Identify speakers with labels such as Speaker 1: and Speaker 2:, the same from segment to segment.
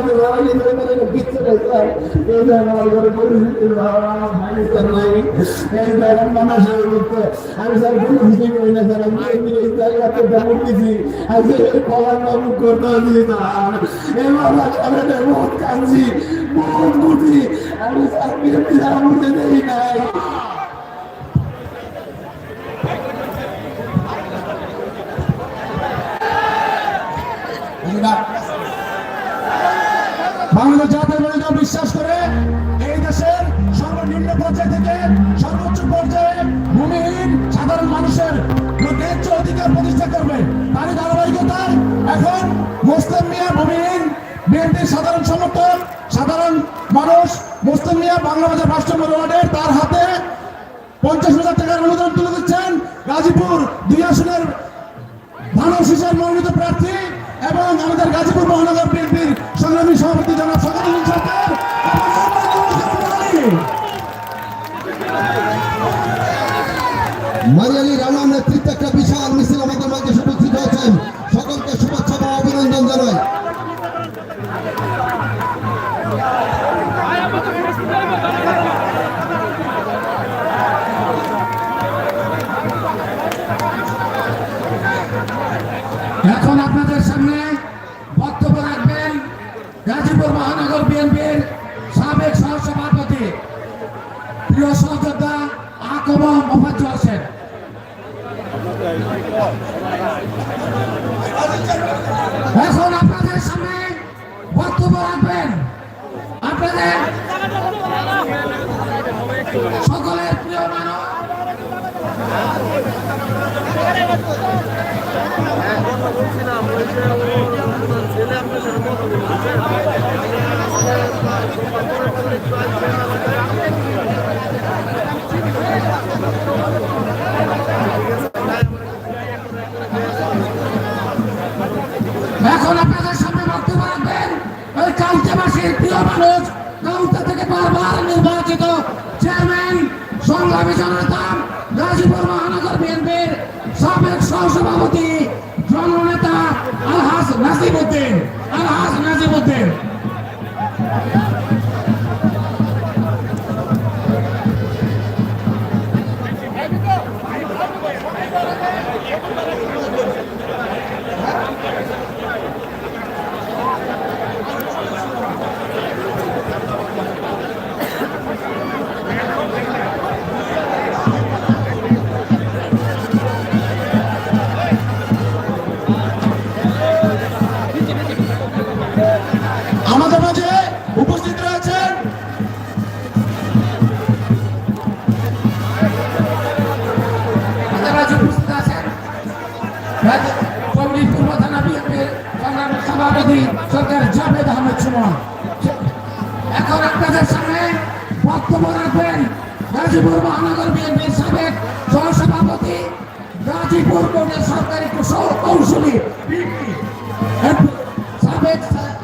Speaker 1: মাঝে মারা গেছে মানে কিচ্ছু নেই স্যার এই যে আমার ঘরে পরিস্থিতি ভাই স্যার নাই। এই যে এখন মানুষের মধ্যে আমি স্যার কোনো কিছু করি না স্যার আমি এমনি এই জায়গাতে যেমন দিছি আজকে কলার নাম করতে দিই স্যার এবার আমি বহুত কাঁদছি বহুত বুঝি আমি স্যার বিরক্তি স্যার বুঝতে দেই নাই।
Speaker 2: বাংলাদেশ জাতীয় দল বিশ্বাস করে এই দেশের সর্বনিম্ন পর্যায় থেকে সর্বোচ্চ পর্যায়ে ভূমিহীন সাধারণ মানুষের ন্যায্য অধিকার প্রতিষ্ঠা করবে। তারই ধারাবাহিকতায় এখন মুসলিম মিয়া ভূমিহীন বিএনপির সাধারণ সমর্থক, সাধারণ মানুষ, মুসলিম মিয়া বাংলাদেশের রাষ্ট্র ওয়ার্ডের তার হাতে পঞ্চাশ হাজার টাকার অনুদান তুলে দিচ্ছেন গাজীপুর দুই আসনের শিশার মনোনীত প্রার্থী এবং আমাদের গাজীপুর মহানগর বিএনপির সভাপতি জনাব গাজীপুর মহানগর বিএনপির সাবেক সহসভাপতি প্রিয় সহযোদ্ধা আকব মোফাজ্জল হোসেন এখন আপনাদের সামনে বক্তব্য রাখবেন আপনাদের সকলের প্রিয় মানব এখন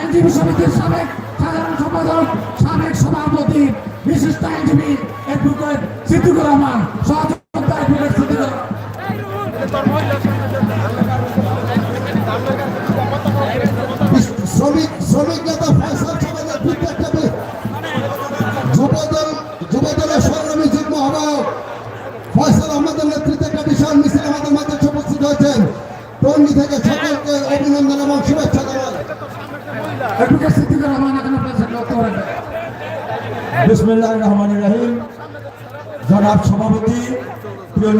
Speaker 2: আইনজীবী সমিতির সাবেক সাধারণ সম্পাদক সাবেক সভাপতি বিশিষ্ট আইনজীবী অ্যাডভোকেট সিদ্দিকুর রহমান। সহযোগিতা অ্যাডভোকেট
Speaker 3: রাহিম। জনাব সভাপতি, প্রিয়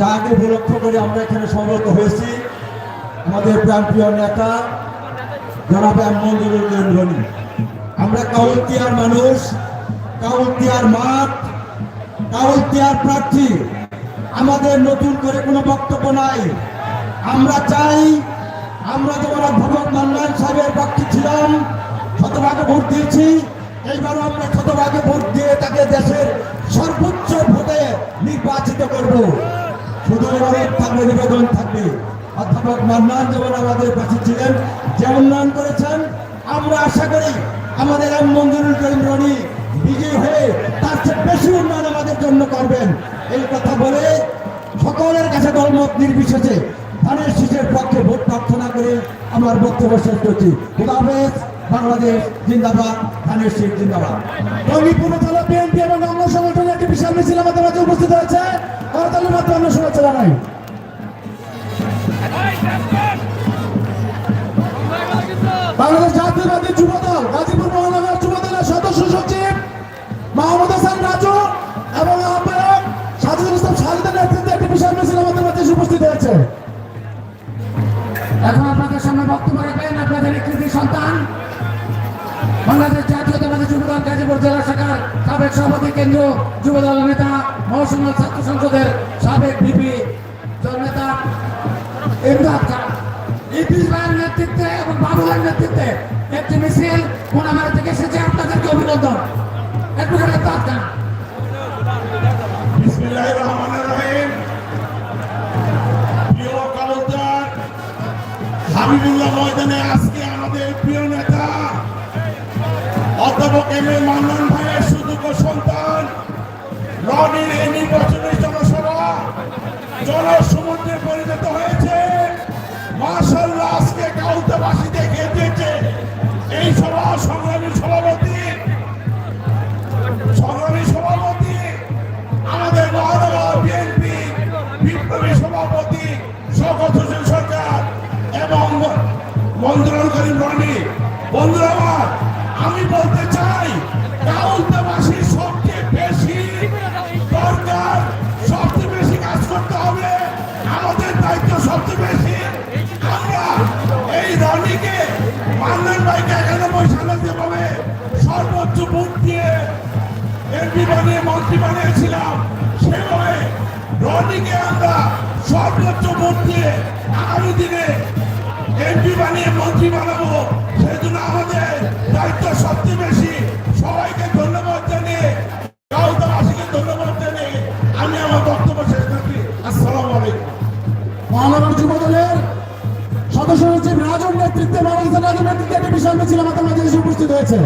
Speaker 3: যাকে উপলক্ষ করে আমরা এখানে সমবেত হয়েছি, আমাদের প্রাণপ্রিয় নেতা, জনাব এম মঞ্জুরুল ধনী। আমরা কাউলতিয়ার মানুষ, কাউলতিয়ার মাঠ, কাউলতিয়ার প্রার্থী। আমাদের নতুন করে কোনো বক্তব্য নাই। আমরা চাই আমরা যেমন অধ্যাপক মান্নান সাহেবের পক্ষে ছিলাম, শতভাগে ভোট দিয়েছি। এইবারও আমরা শতভাগে ভোট দিয়ে তাকে দেশের সর্বোচ্চ ভোটে নির্বাচিত করব। শুধু অনুরোধ থাকবে, নিবেদন থাকবে। অধ্যাপক মান্নান যেমন আমাদের পাশে ছিলেন যে উন্নয়ন করেছেন, আমরা আশা করি আমাদের এম মঞ্জুরুল করিম রনি বিজয়ী হয়ে তার চেয়ে বেশি উন্নয়ন আমাদের জন্য করবেন। এই কথা বলে সকলের কাছে দলমত নির্বিশেষে ধানের শীষের পক্ষে ভোট প্রার্থনা করে আমার বক্তব্য শেষ করছি। খুদা হাফেজ, বাংলাদেশ জিন্দাবাদ, ধানের শীষ জিন্দাবাদ।
Speaker 4: বিএনপি এবং অন্য সংগঠনের একটি বিশাল মিছিল আমাদের মাঝে উপস্থিত হয়েছে। করতালির মাধ্যমে আমরা শুভেচ্ছা জানাই। বাংলাদেশ জাতীয়বাদী যুব দল, গাজীপুর মহানগর যুব দলের সদস্য সচিব মাহমুদ হাসান রাজু এবং আহ্বায়ক সাজিদুল ইসলাম সাজিদের নেতৃত্বে একটি বিশাল মিছিল আমাদের মাঝে উপস্থিত হয়েছে।
Speaker 2: এখন আপনাদের সামনে বক্তব্য রাখবেন আপনাদের কৃতি সন্তান। বাংলাদেশ জাতীয়তাবাদী যুবদল গাজীপুর জেলা শাখার সাবেক সভাপতি কেন্দ্রীয় যুবদল নেতা মহসুমল ছাত্র সংসদের সাবেক ভিপি নেতা ইমদাদ খান। ইদ্রিস ভাইয়ের নেতৃত্বে এবং বাবুলের নেতৃত্বে একটি মিছিল কোনামারি থেকে এসেছে। আপনাদেরকে অভিনন্দন। একটু করে ইমদাদ খান।
Speaker 4: হাবিবুল্লাহ ময়দানে আজকে আমাদের প্রিয় নেতা অধ্যাপক এম এ মান্নান ভাইয়ের সুযোগ্য সন্তান, রনির এই নির্বাচনী জনসভা জনসমুদ্রে পরিণত হয়েছে। মার্শাল্লাহ আজকে কাউতাবাসী দেখে দিয়েছে। এই সভা সংগ্রামী সভাপতি সংগ্রামী সভাপতি, আমাদের মহানগর বিএনপি বিপ্লবী সভাপতি এবং মন্ত্রণকারী রনি বন্ধুরা আমি বলতে চাই কাউন্তাবাসীর সবচেয়ে বেশি দরকার, সবচেয়ে বেশি কাজ করতে হবে। আমাদের দায়িত্ব সবচেয়ে বেশি। আমরা এই রনিকে মান্নান ভাইকে একানব্বই সালে যেভাবে সর্বোচ্চ ভোট দিয়ে এমপি বানিয়ে, মন্ত্রী বানিয়েছিলাম, সেভাবে রনিকে আমরা সর্বোচ্চ ভোট দিয়ে আগামী দিনে এমপি বানিয়ে মন্ত্রী বানাবো সেই জন্য আমাদের দায়িত্ব সবচেয়ে বেশি। সবাইকে ধন্যবাদ জানিয়ে গাউদাবাসীকে ধন্যবাদ জানিয়ে আমি আমার বক্তব্য শেষ করছি। আসসালাম আলাইকুম। মহানগর যুব সদস্য সচিব রাজন নেতৃত্বে মানুষের রাজনৈতিক একটি বিষয় মিছিল আমাদের মাঝে উপস্থিত হয়েছে।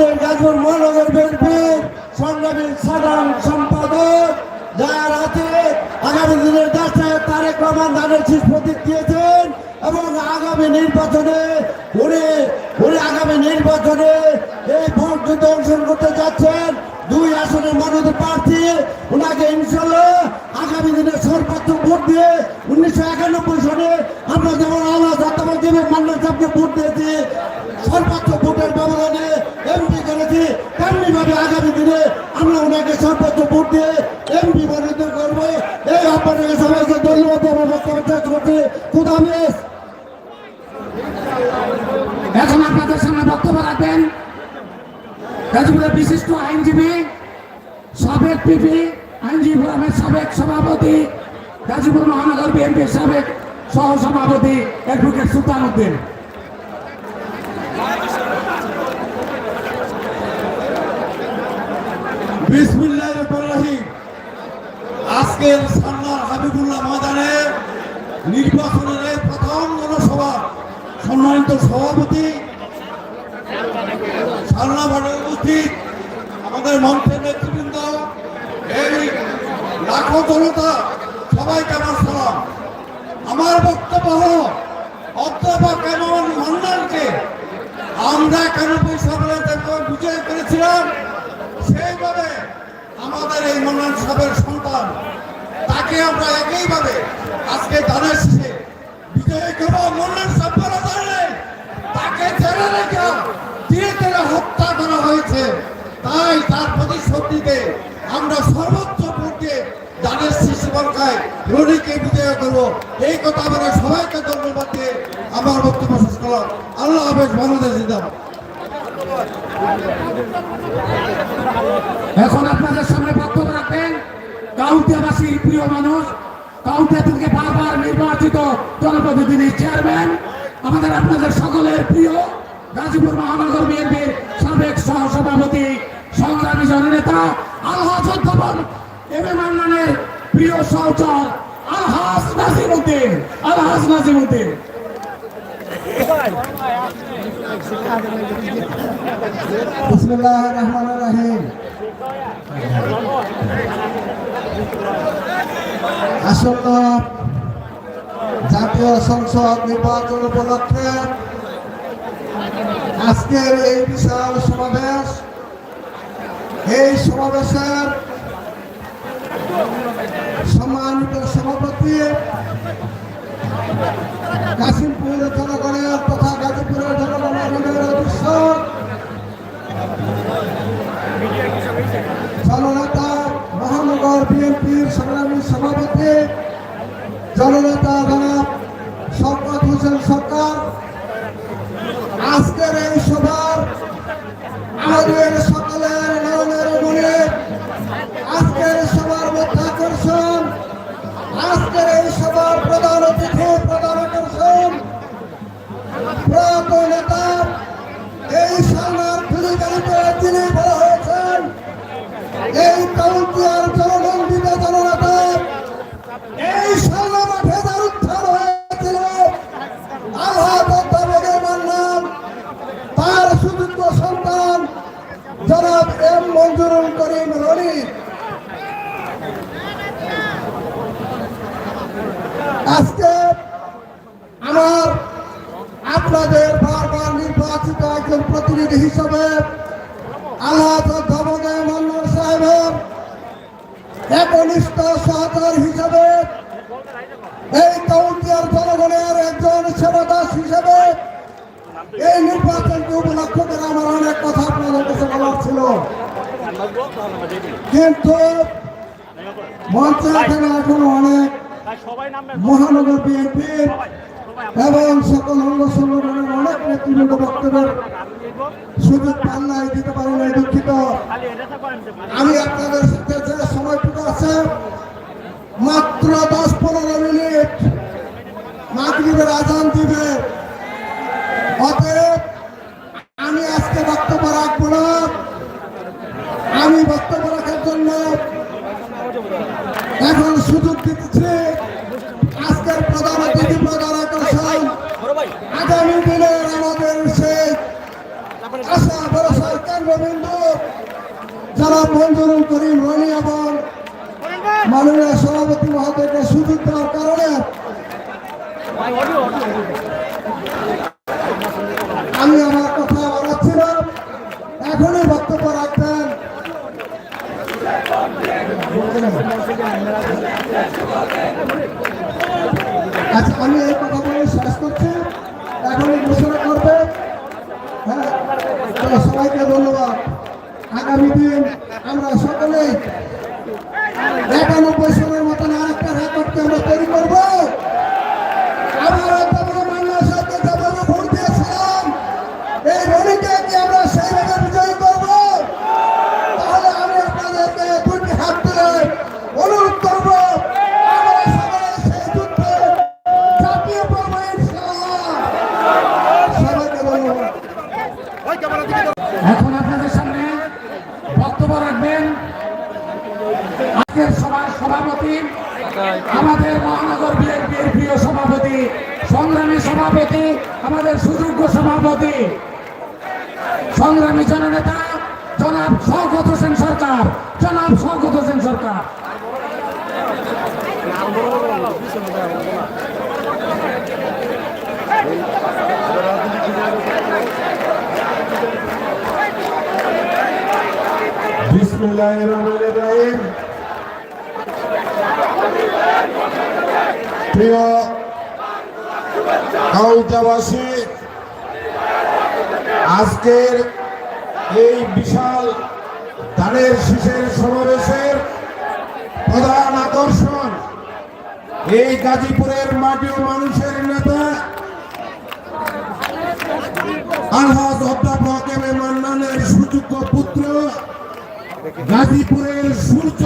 Speaker 5: আমাদের
Speaker 2: গাজীপুর মহানগর বিএনপির সংগ্রামী
Speaker 3: সাধারণ সম্পাদক, যার হাতে আগামী দিনের দেশে তারেক রহমান ধানের শীষ দিয়েছেন এবং আগামী নির্বাচনে, উনি উনি আগামী নির্বাচনে এই ভোট যুদ্ধে অংশগ্রহণ করতে যাচ্ছেন। দুই আসনের মনোনীত প্রার্থী ওনাকে ইনশাল্লাহ আগামী দিনে সর্বোচ্চ ভোট দিয়ে উনিশশো একানব্বই সনে আমরা যেমন আল্লাহ জাতাবাদ মান্নার সাহেবকে ভোট দিয়েছি, সর্বোচ্চ ভোটের ব্যবধানে তেমনি ভাবে আগামী দিনে আমরা ওনাকে সর্বোচ্চ ভোট দিয়ে এমপি মনোনীত করব। এই আপনাদের সবাইকে ধন্যবাদ আমার খুদামেশ
Speaker 2: এখন আপনাদের সামনে বক্তব্য রাখবেন। গাজীপুরের বিশিষ্ট আইনজীবী, সাবেক পিপি, আইনজীবী ফোরামের সাবেক সভাপতি গাজীপুর মহানগর বিএনপির সাবেক সহ সভাপতি অ্যাডভোকেট সুলতান উদ্দিন।
Speaker 4: বিসমিল্লাহ রহিম। আজকে
Speaker 6: আজকের সান্নার হাবিবুল্লাহ ময়দানে নির্বাচনের প্রথম জনসভা, সম্মানিত সভাপতি সান্না ভাটে উপস্থিত, আমাদের মঞ্চের নেতৃবৃন্দ, এই লাখো জনতা, সবাইকে আমার সালাম। আমার বক্তব্য হল, অধ্যাপক এমন মন্ডলকে আমরা কেন পয়সা বলে বিজয় করেছিলাম? সেইভাবে আমাদের এই মন্ডল সাহেবের সন্তান, তাকে আমরা একইভাবে আজকে দানের শেষে বিজয় করব। মন্ডল সাহেব তাকে ছেড়ে রেখে ধীরে ধীরে হত্যা করা হয়েছে। তাই তার প্রতিশোধ নিতে আমরা সর্বোচ্চ পূর্বে দানের শিশু বর্গায় রনিকে বিজয় করব। এই কথা বলে সবাইকে ধন্যবাদ দিয়ে আমার বক্তব্য শেষ করলাম। আল্লাহ হাফেজ, বাংলাদেশ জিন্দাবাদ।
Speaker 2: এখন আপনাদের সামনে বক্তব্য রাখবেন কাউন্টিয়াবাসীর প্রিয় মানুষ কাউন্টিয়া থেকে বারবার নির্বাচিত জনপ্রতিনিধি চেয়ারম্যান, আমাদের আপনাদের সকলের প্রিয় গাজীপুর মহানগর বিএনপির সাবেক সহসভাপতি, সংগ্রামী জননেতা আলহাজ অধ্যাপন এম এ মান্নানের প্রিয় সহচর আলহাজ নাজিম উদ্দিন আলহাজ নাজিম উদ্দিন
Speaker 7: বিসমুল্লাহ রহমান রাহিম। আসন্ন জাতীয় সংসদ নির্বাচন উপলক্ষে আজকের এই বিশাল সমাবেশ, এই সমাবেশের সম্মানিত সভাপতি কাশিমপুর জনগণের জননেতা মহানগর বিএনপির সংগ্রামী সভাপতি জননেতা জনাব শওকত হোসেন সরকার আজকের এই সভার আমাদের এই নির্বাচনকে উপলক্ষ করে আমার অনেক কথা আপনাদের কাছে বলার ছিল। কিন্তু মঞ্চে এখানে এখনও অনেক মহানগর বিএনপির এবং সকল অঙ্গ সংগঠনের অনেক নেতৃবৃন্দ বক্তব্যের সুযোগ পান নাই, দিতে পারি নাই, দুঃখিত। আমি আপনাদের সাথে যে আছে, মাত্র দশ পনেরো মিনিট মাগরিবের আজান দিবে অতএব আমি আজকে বক্তব্য রাখব না আমি বক্তব্য রাখার জন্য এখন সুযোগ দিতেছি আজকের প্রধান অতিথি প্রধান আকর্ষণ আগামী দিনের আমাদের সেই আশা ভরসার কেন্দ্রবিন্দু যারা মঞ্জুরুল করিম রনি এবং মাননীয় সভাপতি মহোদয়কে সুযোগ দেওয়ার কারণে আমি আমার কথা বাড়াচ্ছিলাম এখনই বক্তব্য রাখবেন আচ্ছা আমি এই কথা বলে শেষ করছি এখনই ঘোষণা করবে হ্যাঁ তো সবাইকে ধন্যবাদ আগামী দিন আমরা সকলে একানব্বই সালের মতন আরেকটা রেকর্ডকে আমরা
Speaker 2: আমাদের মহানগর বিএনপির প্রিয় সভাপতি, সংগ্রামী সভাপতি, আমাদের সুযোগ্য সভাপতি। সংগ্রামী জননেতা, জনাব শওকত হোসেন সরকার, জনাব শওকত হোসেন সরকার।
Speaker 4: বিসমুল্লাহির রহমানির রহিম। প্রিয় আজকের এই বিশাল ধানের শীষের সমাবেশের প্রধান আকর্ষণ এই গাজীপুরের মাটি মানুষের নেতা, আলহাজ অধ্যাপক এম এ মান্নানের সুযোগ্য পুত্র, গাজীপুরের সূর্য